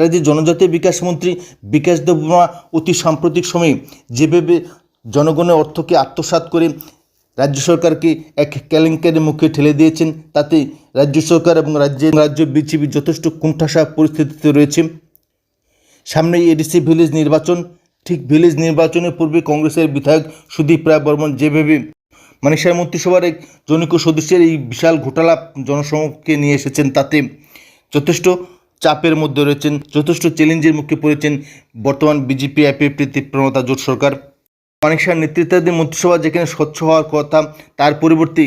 রাজ্যের জনজাতীয় বিকাশ মন্ত্রী বিকাশ দেববর্মা অতি সাম্প্রতিক সময়ে যেভাবে জনগণের অর্থকে আত্মসাৎ করে রাজ্য সরকারকে এক কেলেঙ্কারের মুখে ঠেলে দিয়েছেন, তাতে রাজ্য সরকার এবং রাজ্যের রাজ্য বিজেপি যথেষ্ট কুণ্ঠাসা পরিস্থিতিতে রয়েছে। সামনেই এডিসি ভিলেজ নির্বাচন, ঠিক ভিলেজ নির্বাচনের পূর্বে কংগ্রেসের বিধায়ক সুদীপ রায় বর্মন যেভাবে মানিসার মন্ত্রিসভার এক জনৈক সদস্যের এই বিশাল ঘোটালা জনসমক্ষে নিয়ে এসেছেন, তাতে যথেষ্ট চাপের মধ্যে রয়েছেন, যথেষ্ট চ্যালেঞ্জের মুখে পড়েছেন বর্তমান বিজেপি প্রীতি প্রণতা জোট সরকার। মানিক শাহের নেতৃত্বাধীন মন্ত্রিসভা যেখানে স্বচ্ছ হওয়ার কথা, তার পরিবর্তে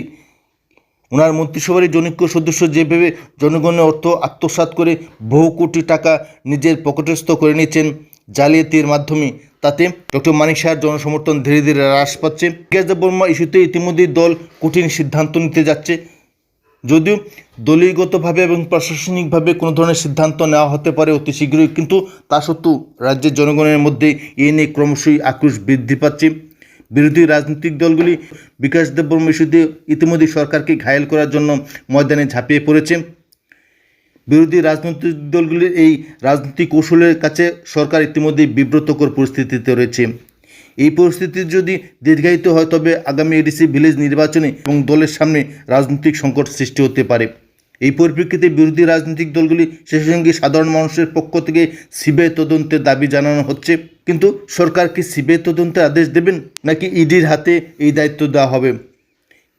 ওনার মন্ত্রিসভারই জনৈক্য সদস্য যেভাবে জনগণের অর্থ আত্মসাৎ করে বহু কোটি টাকা নিজের পকেটস্থ করে নিয়েছেন জালিয়াতির মাধ্যমে, তাতে ডক্টর মানিক শাহের জনসমর্থন ধীরে ধীরে হ্রাস পাচ্ছে। বিকাশ দেব বর্মা ইস্যুতে ইতিমধ্যেই দল কঠিন সিদ্ধান্ত নিতে যাচ্ছে। যদিও দলীয়গতভাবে এবং প্রশাসনিকভাবে কোনো ধরনের সিদ্ধান্ত নেওয়া হতে পারে অতি শীঘ্রই, কিন্তু তা সত্ত্বেও রাজ্যের জনগণের মধ্যে এ নিয়ে ক্রমশই আক্রোশ বৃদ্ধি পাচ্ছে। বিরোধী রাজনৈতিক দলগুলি বিকাশ দেববর্মা ইস্যুতে ইতিমধ্যে সরকারকে ঘায়েল করার জন্য ময়দানে ঝাঁপিয়ে পড়েছে। বিরোধী রাজনৈতিক দলগুলির এই রাজনৈতিক কৌশলের কাছে সরকার ইতিমধ্যেই বিব্রতকর পরিস্থিতিতে রয়েছে। এই পরিস্থিতি যদি দীর্ঘায়িত হয়, তবে আগামী এডিসি ভিলেজ নির্বাচনে এবং দলের সামনে রাজনৈতিক সংকট সৃষ্টি হতে পারে। এই পরিপ্রেক্ষিতে বিরোধী রাজনৈতিক দলগুলি সেই সঙ্গে সাধারণ মানুষের পক্ষ থেকে সিবিআই তদন্তের দাবি জানানো হচ্ছে। কিন্তু সরকার কি সিবিআই তদন্তের আদেশ দেবেন, নাকি ইডির হাতে এই দায়িত্ব দেওয়া হবে?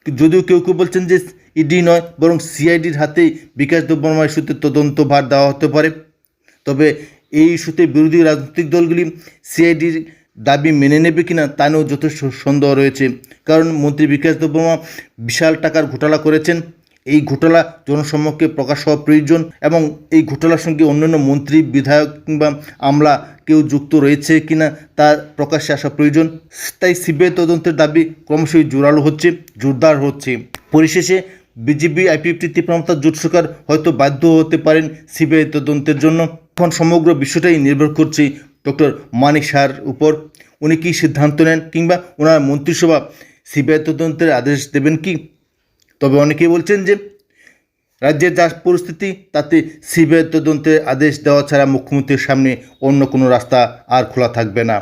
যদিও কেউ কেউ বলছেন যে ইডি নয়, বরং সিআইডির হাতেই বিকাশ দেববর্মা ইস্যুতে তদন্ত ভার দেওয়া হতে পারে। তবে এই ইস্যুতে বিরোধী রাজনৈতিক দলগুলি সিআইডির দাবি মেনে নেবে কিনা তা নিয়েও যথেষ্ট সন্দেহ রয়েছে। কারণ মন্ত্রী বিকাশ দেববর্মা বিশাল টাকার ঘোটালা করেছেন। এই ঘোটালা জনসম্মুখে প্রকাশ হওয়া প্রয়োজন এবং এই ঘোটালার সঙ্গে অন্যান্য মন্ত্রী, বিধায়ক কিংবা আমলা কেউ যুক্ত রয়েছে কিনা তা প্রকাশ্যে আসা প্রয়োজন। তাই সিবিআই তদন্তের দাবি ক্রমশই জোরালো হচ্ছে, জোরদার হচ্ছে। পরিশেষে বিজেপি, আইপিএফটি প্রমতা জোট সরকার হয়তো বাধ্য হতে পারেন সিবিআই তদন্তের জন্য। এখন সমগ্র বিশ্বটাই নির্ভর করছে ডক্টর মানিক শাহর উপর। উনি কী সিদ্ধান্ত নেন কিংবা ওনার মন্ত্রিসভা সিবিআই তদন্তের আদেশ দেবেন কি? তবে অনেকেই বলছেন যে রাজ্যের যা পরিস্থিতি, তাতে সিবিআই তদন্তের আদেশ দেওয়া ছাড়া মুখ্যমন্ত্রীর সামনে অন্য কোনো রাস্তা আর খোলা থাকবে না।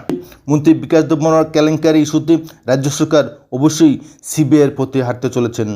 মন্ত্রী বিকাশ দেববর্মার কেলেঙ্কারি ইস্যুতে রাজ্য সরকার অবশ্যই সিবিআইয়ের প্রতি হাঁটতে চলেছেন।